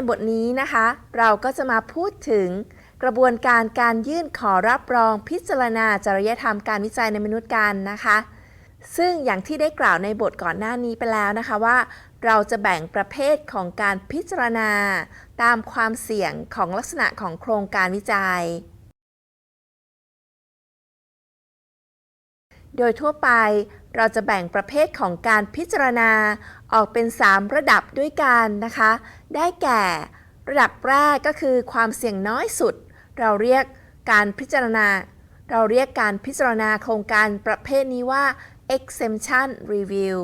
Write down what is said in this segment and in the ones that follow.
ในบทนี้นะคะ เราก็จะมาพูดถึงกระบวนการการยื่นขอรับรองพิจารณาจริยธรรมการวิจัยในมนุษย์กันนะคะ ซึ่งอย่างที่ได้กล่าวในบทก่อนหน้านี้ไปแล้วนะคะว่า เราจะแบ่งประเภทของการพิจารณา ตามความเสี่ยงของลักษณะของโครงการวิจัย โดยทั่วไปเราจะแบ่งประเภทของการพิจารณาออกเป็น 3 ระดับด้วยกันนะคะ ได้แก่ ระดับแรกก็คือความเสี่ยงน้อยสุด เราเรียกการพิจารณา เราเรียกการพิจารณาโครงการประเภทนี้ว่า exemption review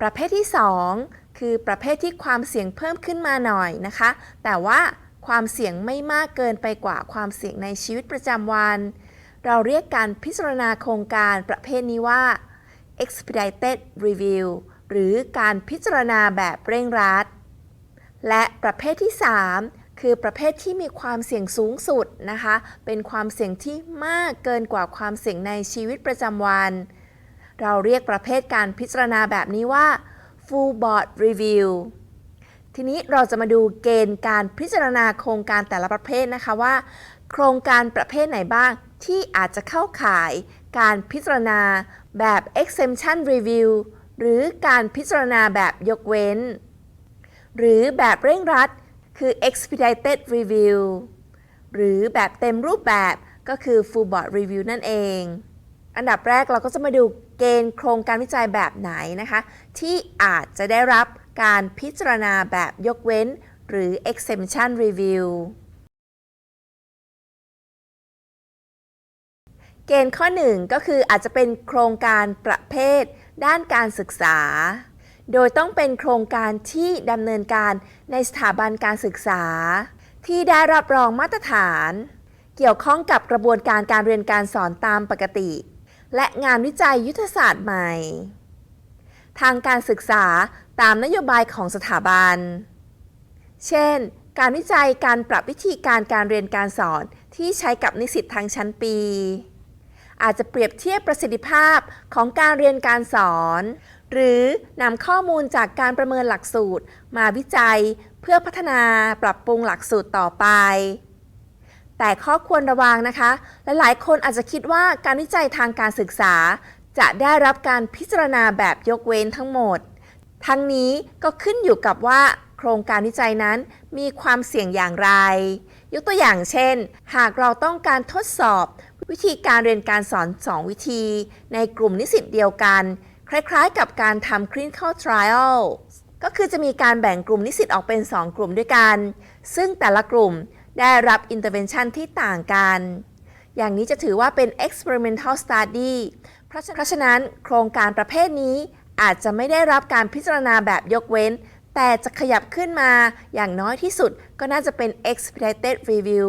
ประเภทที่ 2 คือประเภทที่ความเสี่ยงเพิ่มขึ้นมาหน่อยนะคะ แต่ว่าความเสี่ยงไม่มากเกินไปกว่าความเสี่ยงในชีวิตประจำวัน เราเรียกการพิจารณาโครงการประเภทนี้ว่า expedited review หรือการพิจารณาแบบเร่งรัด และประเภทที่ 3 คือประเภทที่มีความเสี่ยงสูงสุดนะคะ เป็นความเสี่ยงที่มากเกินกว่าความเสี่ยงในชีวิตประจำวัน เราเรียกประเภทการพิจารณาแบบนี้ว่า full board review ทีนี้เราจะมาดูเกณฑ์การพิจารณาโครงการแต่ละประเภทนะคะว่า โครงการประเภทไหนบ้าง ที่อาจจะเข้าข่ายการพิจารณาแบบ exemption review หรือการพิจารณาแบบยกเว้น หรือแบบเร่งรัดคือ expedited review หรือแบบเต็มรูปแบบก็คือ full board review นั่นเอง อันดับแรกเราก็จะมาดูเกณฑ์โครงการวิจัยแบบไหนนะคะ ที่อาจจะได้รับการพิจารณาแบบยกเว้น หรือ exemption review เกณฑ์ข้อ 1 ก็คืออาจจะเป็นโครงการประเภท ด้านการศึกษา โดยต้องเป็นโครงการที่ดำเนินการในสถาบันการศึกษา ที่ได้รับรองมาตรฐาน เกี่ยวข้องกับกระบวนการการเรียนการสอนตามปกติ และงานวิจัยยุทธศาสตร์ใหม่ ทางการศึกษาตามนโยบายของสถาบัน เช่น การวิจัยการปรับวิธีการการเรียนการสอนที่ใช้กับนิสิตทางชั้นปี อาจจะเปรียบเทียบประสิทธิภาพของการเรียนการสอน หรือนำข้อมูลจากการประเมินหลักสูตร มาวิจัยเพื่อพัฒนาปรับปรุงหลักสูตรต่อไป แต่ข้อควรระวังนะคะและหลายคนอาจจะคิดว่าการวิจัยทางการศึกษา จะได้รับการพิจารณาแบบยกเว้นทั้งหมด ทั้งนี้ก็ขึ้นอยู่กับว่าโครงการวิจัยนั้นมีความเสี่ยงอย่างไร ยกตัวอย่างเช่น หากเราต้องการทดสอบ วิธีการเรียนการสอน 2 วิธี ในกลุ่มนิสิตเดียวกัน คล้ายๆ กับการทำ clinical trial ก็คือจะมีการแบ่งกลุ่มนิสิตออกเป็น 2 กลุ่มด้วยกัน ซึ่งแต่ละกลุ่มได้รับ intervention ที่ต่างกัน อย่างนี้จะถือว่าเป็น experimental study เพราะฉะเพราะฉะนั้นโครงการประเภทนี้อาจจะไม่ได้รับการพิจารณาแบบยกเว้น แต่จะขยับขึ้นมาอย่างน้อยที่สุดก็น่าจะเป็น expedited review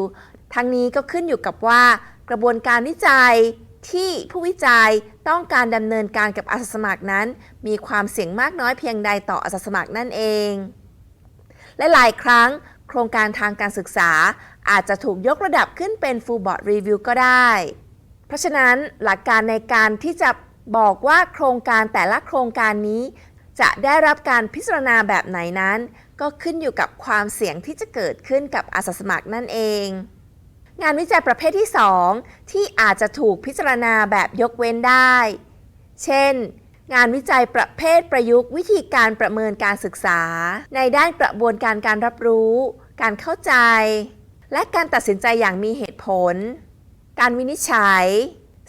ทั้งนี้ก็ขึ้นอยู่กับว่ากระบวนการวิจัยที่ผู้วิจัยต้องการดำเนินการกับอาสาสมัครนั้น มีความเสี่ยงมากน้อยเพียงใดต่ออาสาสมัครนั่นเอง และหลายครั้งโครงการทางการศึกษาอาจจะถูกยกระดับขึ้นเป็น full board review ก็ได้ เพราะฉะนั้นหลักการในการที่จะบอกว่าโครงการแต่ละโครงการนี้ จะได้รับการพิจารณาแบบไหนนั้น ก็ขึ้นอยู่กับความเสี่ยงที่จะเกิดขึ้นกับอาสาสมัครนั่นเอง งานวิจัยประเภทที่ 2 ที่อาจจะถูกพิจารณาแบบยกเว้นได้ เช่น งานวิจัยประเภทประยุกต์ วิธีการประเมินการศึกษา ในด้านกระบวนการการรับรู้ การเข้าใจ และการตัดสินใจอย่างมีเหตุผล การวินิจฉัย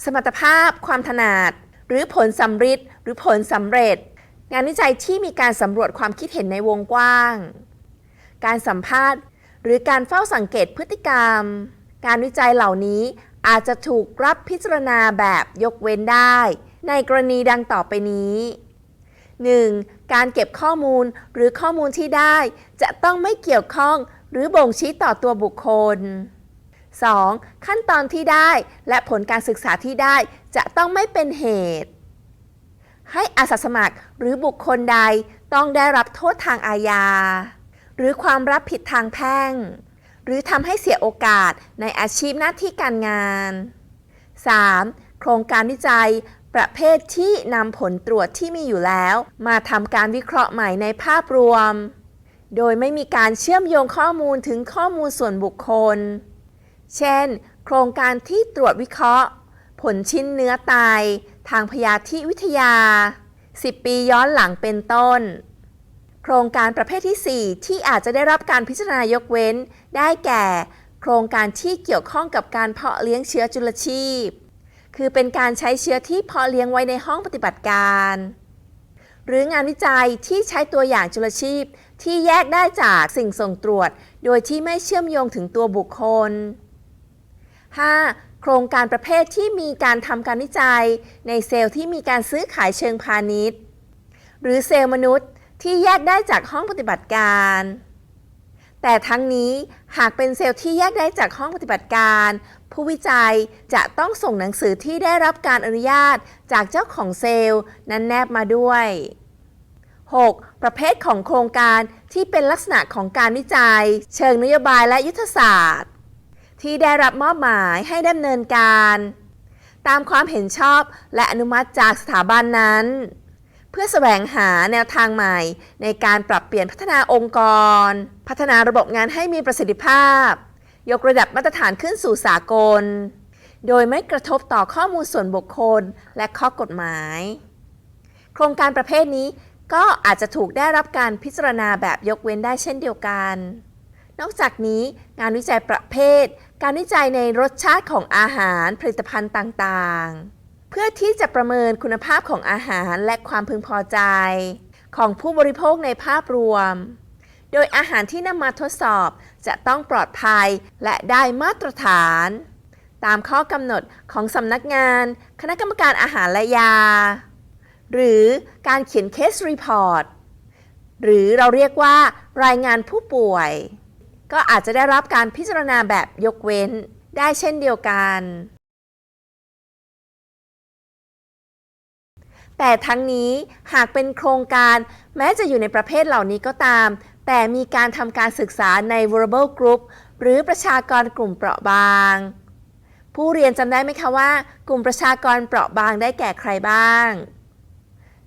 สมรรถภาพ ความถนัด หรือผลสำฤทธิ์หรือผลสำเร็จ งานวิจัยที่มีการสำรวจความคิดเห็นในวงกว้าง การสัมภาษณ์ หรือการเฝ้าสังเกตพฤติกรรม การวิจัยเหล่านี้อาจจะถูกรับพิจารณาแบบยกเว้นได้ ในกรณีดังต่อไปนี้ 1. การเก็บข้อมูลหรือข้อมูลที่ได้จะต้องไม่เกี่ยวข้องหรือบ่งชี้ต่อตัวบุคคล 2. ขั้นตอนที่ได้และผลการศึกษาที่ได้จะต้องไม่เป็นเหตุ ให้อาสาสมัครหรือบุคคลใดต้องได้รับโทษทางอาญา หรือความรับผิดทางแพ่ง หรือทำให้เสียโอกาสในอาชีพหน้าที่การงาน 3. โครงการวิจัยประเภทที่นำผลตรวจที่มีอยู่แล้ว มาทำการวิเคราะห์ใหม่ในภาพรวม โดยไม่มีการเชื่อมโยงข้อมูลถึงข้อมูลส่วนบุคคล เช่น โครงการที่ตรวจวิเคราะห์ ผลชิ้นเนื้อตาย ทางพยาธิวิทยา 10 ปีย้อนหลังเป็นต้น โครงการประเภทที่ 4 ที่อาจจะได้รับการพิจารณายกเว้น ได้แก่ โครงการที่เกี่ยวข้องกับการเพาะเลี้ยงเชื้อจุลชีพ คือเป็นการใช้เชื้อที่เพาะเลี้ยงไว้ในห้องปฏิบัติการ หรืองานวิจัยที่ใช้ตัวอย่างจุลชีพที่แยกได้จากสิ่งส่งตรวจ โดยที่ไม่เชื่อมโยงถึงตัวบุคคล 5. โครงการประเภทที่มีการทำการวิจัย ในเซลล์ที่มีการซื้อขายเชิงพาณิชย์ หรือเซลล์มนุษย์ที่แยกได้จากห้องปฏิบัติการ แต่ทั้งนี้หากเป็นเซลล์ที่แยกได้จากห้องปฏิบัติการ ผู้วิจัยจะต้องส่งหนังสือที่ได้รับการอนุญาตจากเจ้าของเซลล์นั้นแนบมาด้วย 6. ประเภทของโครงการที่เป็นลักษณะของการวิจัย เชิงนโยบายและยุทธศาสตร์ ที่ได้รับมอบหมายให้ดำเนินการ ตามความเห็นชอบและอนุมัติจากสถาบันนั้น เพื่อแสวงหาแนวทางใหม่ ในการปรับเปลี่ยนพัฒนาองค์กร พัฒนาระบบงานให้มีประสิทธิภาพ ยกระดับมาตรฐานขึ้นสู่สากล โดยไม่กระทบต่อข้อมูลส่วนบุคคลและข้อกฎหมาย โครงการประเภทนี้ก็อาจจะถูกได้รับการพิจารณาแบบยกเว้นได้เช่นเดียวกัน นอกจากนี้งานวิจัยประเภท การวิจัยในรสชาติของอาหารผลิตภัณฑ์ต่างๆ เพื่อที่จะประเมินคุณภาพของอาหารและความพึงพอใจ ของผู้บริโภคในภาพรวม โดยอาหารที่นำมาทดสอบจะต้องปลอดภัยและได้มาตรฐาน ตามข้อกำหนดของสำนักงาน คณะกรรมการอาหารและยา หรือการเขียนเคสรีพอร์ตหรือเราเรียกว่ารายงานผู้ป่วย ก็อาจจะได้รับการพิจารณาแบบยกเว้นได้เช่นเดียวกัน แต่ทั้งนี้หากเป็นโครงการแม้จะอยู่ในประเภทเหล่านี้ก็ตาม แต่มีการทำการศึกษาใน vulnerable group หรือประชากรกลุ่มเปราะบาง ผู้เรียนจำได้ไหมคะว่า กลุ่มประชากรเปราะบางได้แก่ใครบ้าง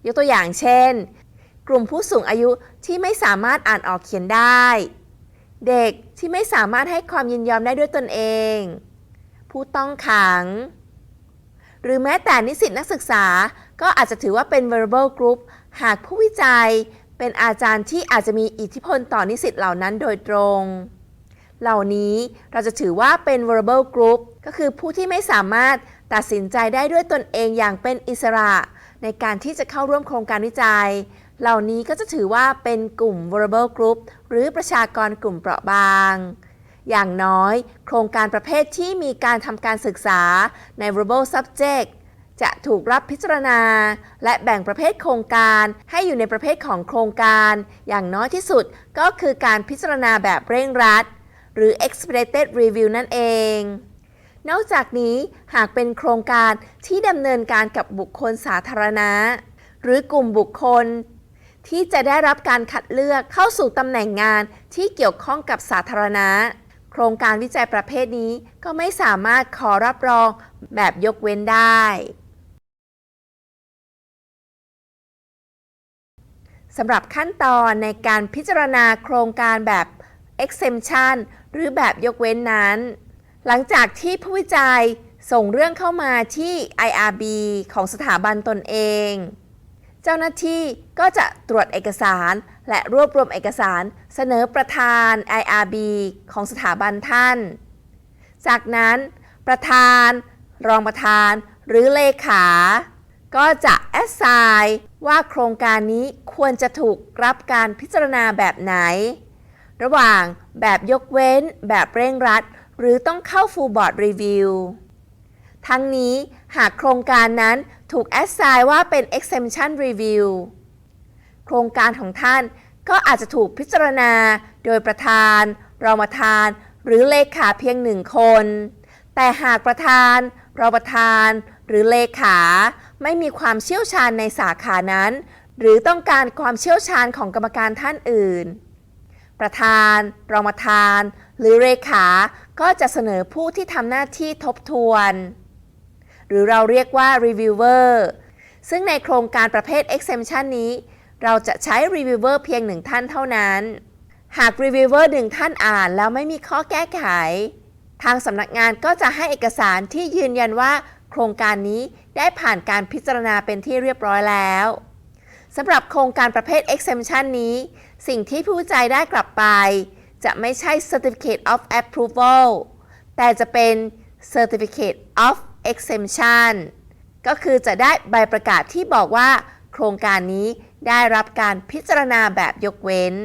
ยกตัวอย่างเช่น กลุ่มผู้สูงอายุที่ไม่สามารถอ่านออกเขียนได้ เด็กที่ไม่สามารถให้ความยินยอมได้ด้วยตนเอง ผู้ต้องขัง หรือแม้แต่นิสิตนักศึกษาก็อาจจะถือว่าเป็น vulnerable group หากผู้วิจัยเป็นอาจารย์ที่อาจจะมีอิทธิพลต่อนิสิตเหล่านั้นโดยตรง เหล่านี้เราจะถือว่าเป็น vulnerable group ก็คือผู้ที่ไม่สามารถตัดสินใจได้ด้วยตนเองอย่างเป็นอิสระ ในการที่จะเข้าร่วมโครงการวิจัย เหล่านี้ก็จะถือว่าเป็นกลุ่ม vulnerable group หรือประชากรกลุ่มเปราะบาง อย่างน้อย โครงการประเภทที่มีการทำการศึกษาใน vulnerable subject จะถูกรับพิจารณา และแบ่งประเภทโครงการให้อยู่ในประเภทของโครงการ อย่างน้อยที่สุดก็คือการพิจารณาแบบเร่งรัด หรือ expedited review นั่นเอง นอกจากนี้หากเป็นโครงการที่ดำเนินการกับบุคคลสาธารณะ หรือกลุ่มบุคคล ที่จะได้รับการคัดเลือกเข้าสู่ตำแหน่งงานที่เกี่ยวข้องกับสาธารณะ โครงการวิจัยประเภทนี้ก็ไม่สามารถขอรับรองแบบยกเว้นได้ สำหรับขั้นตอนในการพิจารณาโครงการแบบ exemption หรือแบบยกเว้นนั้น หลังจากที่ผู้วิจัยส่งเรื่องเข้ามาที่ IRB ของสถาบันตนเอง เจ้าหน้าที่ก็จะตรวจเอกสาร และรวบรวมเอกสารเสนอประธาน IRB ของสถาบันท่าน จากนั้นประธาน รองประธาน หรือเลขา ก็จะแอสไซน์ว่าโครงการนี้ควรจะถูกรับการพิจารณาแบบไหน ระหว่างแบบยกเว้น แบบเร่งรัด หรือต้องเข้า full board review ทั้งนี้หากโครงการนั้น ถูกแอสไซน์ว่าเป็น exemption review โครงการของท่านก็อาจจะถูกพิจารณาโดยประธาน รองประธาน หรือเลขาเพียงหนึ่งคน แต่หากประธาน รองประธาน หรือเลขาไม่มีความเชี่ยวชาญในสาขานั้น หรือต้องการความเชี่ยวชาญของกรรมการท่านอื่น ประธาน รองประธาน หรือเลขา ก็จะเสนอผู้ที่ทำหน้าที่ทบทวน หรือเราเรียกว่า reviewer ซึ่งในโครงการประเภท exemption นี้ เราจะใช้ reviewer เพียงหนึ่งท่านเท่านั้น หาก reviewer หนึ่งท่านอ่านแล้วไม่มีข้อแก้ไข ทางสำนักงานก็จะให้เอกสารที่ยืนยันว่า โครงการนี้ได้ผ่านการพิจารณาเป็นที่เรียบร้อยแล้วสำหรับโครงการประเภท exemption นี้ สิ่งที่ผู้วิจัยได้กลับไป จะไม่ใช่ certificate of approval แต่จะเป็น certificate of exemption ก็คือจะได้ใบประกาศที่บอกว่า โครงการนี้ได้รับการพิจารณาแบบยกเว้น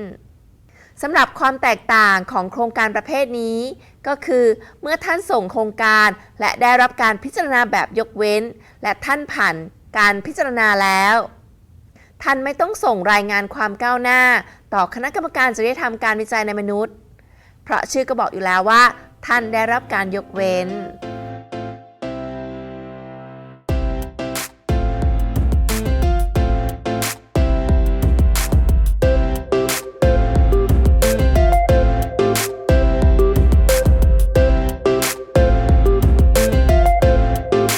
สำหรับความแตกต่างของโครงการประเภทนี้ ก็คือเมื่อท่านส่งโครงการและได้รับการพิจารณาแบบยกเว้น และท่านผ่านการพิจารณาแล้ว ท่านไม่ต้องส่งรายงานความก้าวหน้า ต่อคณะกรรมการจริยธรรมการวิจัยในมนุษย์ เพราะชื่อก็บอกอยู่แล้วว่า ท่านได้รับการยกเว้น